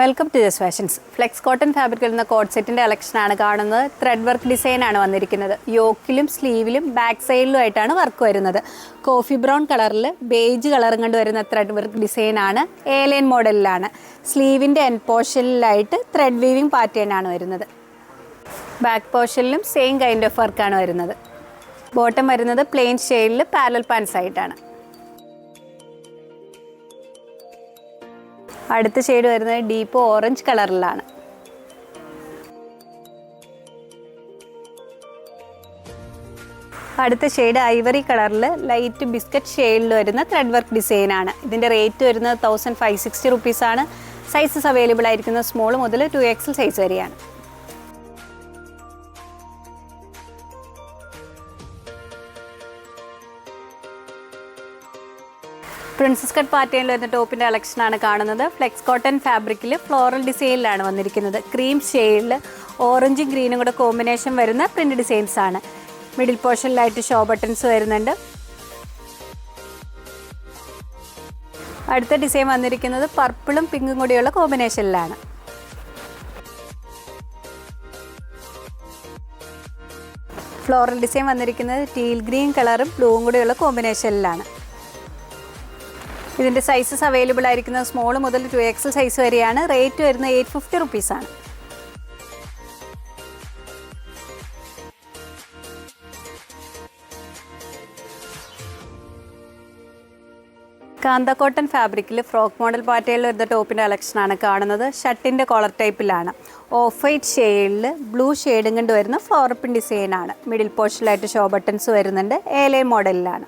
Welcome to Jas fashions flex cotton ഫാബ്രിക്കിൽ നിന്ന് coat സെറ്റിന്റെ കളക്ഷനാണ് കാണുന്നത്. ത്രെഡ് വർക്ക് ഡിസൈനാണ് വന്നിരിക്കുന്നത്. യോക്കിലും സ്ലീവിലും ബാക്ക് സൈഡിലും ആയിട്ടാണ് വർക്ക് വരുന്നത്. കോഫി ബ്രൗൺ കളറിൽ ബേജ് കളറും കൊണ്ട് വരുന്ന ത്രെഡ് വർക്ക് ഡിസൈനാണ് ഏലൈൻ മോഡലിലാണ് സ്ലീവിന്റെ എൻ പോർഷനിലായിട്ട് ത്രെഡ് വീവിംഗ് പാറ്റേൺ ആണ് വരുന്നത്. ബാക്ക് പോർഷനിലും സെയിം കൈൻഡ് ഓഫ് വർക്കാണ് വരുന്നത്. ബോട്ടം വരുന്നത് പ്ലെയിൻ ഷെയ്ഡിൽ പാരൽ പാൻസ് ആയിട്ടാണ്. അടുത്ത ഷെയ്ഡ് വരുന്നത് ഡീപ്പ് ഓറഞ്ച് കളറിലാണ് അടുത്ത ഷെയ്ഡ് ഐവറി കളറിൽ ലൈറ്റ് ബിസ്ക്കറ്റ് ഷെയ്ഡിൽ വരുന്ന ത്രെഡ് വർക്ക് ഡിസൈൻ ആണ്. ഇതിന്റെ റേറ്റ് വരുന്നത് തൗസൻഡ് ഫൈവ് സിക്സ്റ്റി റുപ്പീസാണ് സൈസസ് അവൈലബിൾ ആയിരിക്കുന്ന സ്മോൾ മുതൽ ടു എക്സൽ സൈസ് വരെയാണ്. പ്രിൻസസ് കട്ട് പാറ്റേണിൽ വരുന്ന ടോപ്പിന്റെ കളക്ഷനാണ് കാണുന്നത്. ഫ്ലെക്സ് കോട്ടൺ ഫാബ്രിക്കിൽ ഫ്ലോറൽ ഡിസൈനിലാണ് വന്നിരിക്കുന്നത്. ക്രീം ഷെയ്ഡിൽ ഓറഞ്ചും ഗ്രീനും കൂടെ കോമ്പിനേഷൻ വരുന്ന പ്രിന്റ് ഡിസൈൻസ് ആണ്. മിഡിൽ പോർഷനിലായിട്ട് ഷോ ബട്ടൺസ് വരുന്നുണ്ട്. അടുത്ത ഡിസൈൻ വന്നിരിക്കുന്നത് പർപ്പിളും പിങ്കും കൂടിയുള്ള കോമ്പിനേഷനിലാണ്. ഫ്ലോറൽ ഡിസൈൻ വന്നിരിക്കുന്നത് ടീൽ ഗ്രീൻ കളറും ബ്ലൂവും കൂടിയുള്ള കോമ്പിനേഷനിലാണ്. ഇതിന്റെ സൈസസ് അവൈലബിൾ ആയിരിക്കുന്നത് സ്മോൾ മുതൽ ടു എക്സൽ സൈസ് വരെയാണ്. റേറ്റ് വരുന്നത് എയ്റ്റ് ഫിഫ്റ്റി റുപ്പീസാണ് കാന്ത കോട്ടൺ ഫാബ്രിക്കിൽ ഫ്രോക്ക് മോഡൽ പാറ്റേണിൽ വരുന്ന ടോപ്പിന്റെ കളക്ഷനാണ് കാണുന്നത്. ഷർട്ടിന്റെ കോളർ ടൈപ്പിലാണ് ഓഫ് വൈറ്റ് ഷെയ്ഡിൽ ബ്ലൂ ഷെയ്ഡും കൊണ്ട് വരുന്ന ഫ്ലോറപ്പിൻ ഡിസൈനാണ് മിഡിൽ പോർഷനിലായിട്ട് ഷോ ബട്ടൺസ് വരുന്നുണ്ട്. ഏലേ മോഡലിലാണ്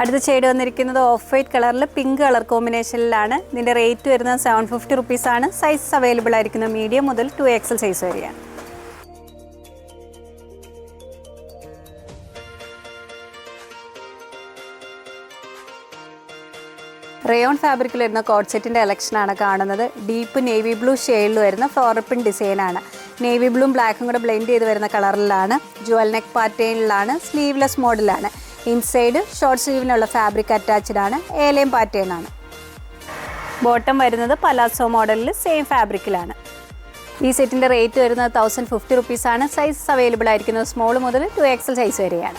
അടുത്ത ഷെയ്ഡ് വന്നിരിക്കുന്നത് ഓഫ് വൈറ്റ് കളറിൽ പിങ്ക് കളർ കോമ്പിനേഷനിലാണ് ഇതിന്റെ റേറ്റ് വരുന്നത് സെവൻ ഫിഫ്റ്റി റുപ്പീസാണ് സൈസ് അവൈലബിൾ ആയിരിക്കുന്നത് മീഡിയം മുതൽ ടു എക്സൽ സൈസ് വരെയാണ്. റയോൺ ഫാബ്രിക്കിൽ വരുന്ന കോട്ട് സെറ്റിന്റെ കളക്ഷനാണ് കാണുന്നത്. ഡീപ്പ് നേവി ബ്ലൂ ഷെയ്ഡിൽ വരുന്ന ഫ്ലോറപ്പിൻ ഡിസൈനാണ് നേവി ബ്ലൂം ബ്ലാക്കും കൂടെ ബ്ലെൻഡ് ചെയ്ത് വരുന്ന കളറിലാണ് ജുവൽ നെക്ക് പാറ്റേണിലാണ് സ്ലീവ്ലെസ് മോഡലാണ് ഇൻസൈഡ് ഷോർട്ട് സ്ലീവിനുള്ള ഫാബ്രിക് അറ്റാച്ച്ഡ് ആണ്. ഏലയും പാറ്റേൺ ആണ്. ബോട്ടം വരുന്നത് പലാസോ മോഡലിൽ സെയിം ഫാബ്രിക്കിലാണ് ഈ സെറ്റിന്റെ റേറ്റ് വരുന്നത് തൗസൻഡ് ഫിഫ്റ്റി റുപ്പീസാണ് സൈസ് അവൈലബിൾ ആയിരിക്കുന്നത് സ്മോൾ മുതൽ ടു എക്സൽ സൈസ് വരെയാണ്.